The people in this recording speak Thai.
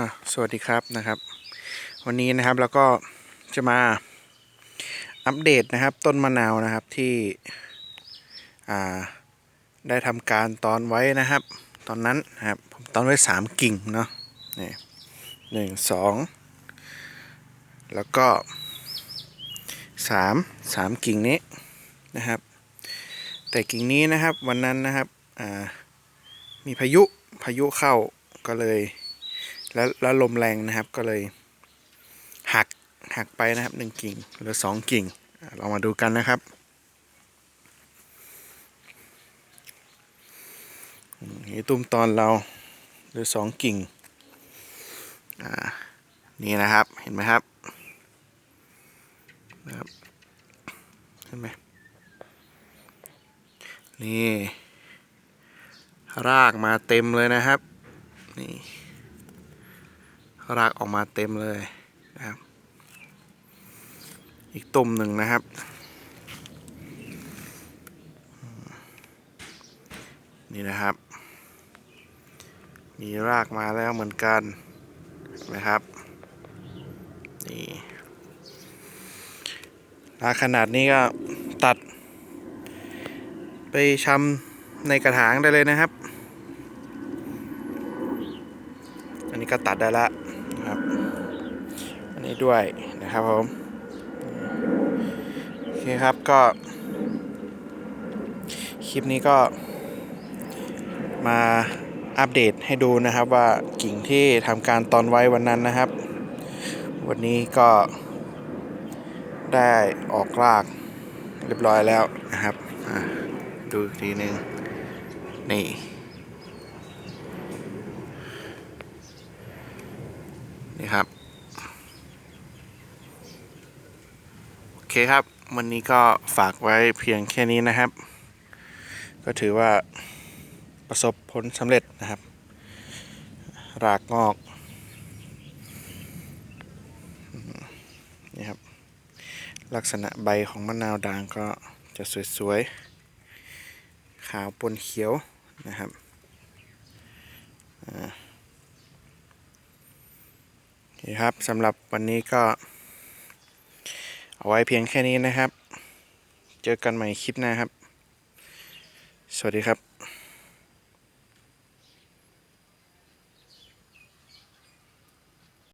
อะสวัสดีครับนะครับ วันนี้นะครับเราก็จะมาอัปเดตนะครับ ต้นมะนาวนะครับที่อ่าได้ทำการตอนไว้นะครับ ตอนนั้นนะครับผมตอนไว้สามกิ่งเนาะนี่หนึ่งสองแล้วก็สามสามกิ่งนี้นะครับ แต่กิ่งนี้นะครับวันนั้นนะครับอ่ามีพายุพายุเข้าก็เลย แล้วแล้วลมแรงนะครับก็เลยหักหักไปนะครับหนึ่งกิ่งหลือสองกิ่งอะเรามาดูกันนะครับนี่ตุ้มตอนเราหลือสองกิ่งอ่านี่นะครับเห็นไหมครับนะครับเห็นไหมนี่รากมาเต็มเลยนะครับนี่ รากออกมาเต็มเลยนะครับ อีกตุ่มหนึ่งนะครับ นี่นะครับ มีรากมาแล้วเหมือนกันนะครับนี่รากขนาดนี้ก็ตัด ไปชำในกระถางได้เลยนะครับ อันนี้ก็ตัดได้ละ นะครับ อันนี้ด้วยนะครับผม โอเคครับก็ คลิปนี้ก็ มาอัปเดตให้ดูนะครับว่ากิ่งที่ทำการตอนไว้วันนั้นนะครับ วันนี้ก็ได้ออกรากเรียบร้อยแล้วนะครับ ดูทีนึงนี่ นี่ครับ โอเคครับ วันนี้ก็ฝากไว้เพียงแค่นี้นะครับ ก็ถือว่าประสบผลสำเร็จนะครับ รากงอกนี่ครับ ลักษณะใบของมะนาวด่างก็จะสวยๆ ขาวปนเขียวนะครับอ่า โอเคครับสำหรับวันนี้ก็ เอาไว้เพียงแค่นี้นะครับ เจอกันใหม่คลิปหน้าครับ สวัสดีครับ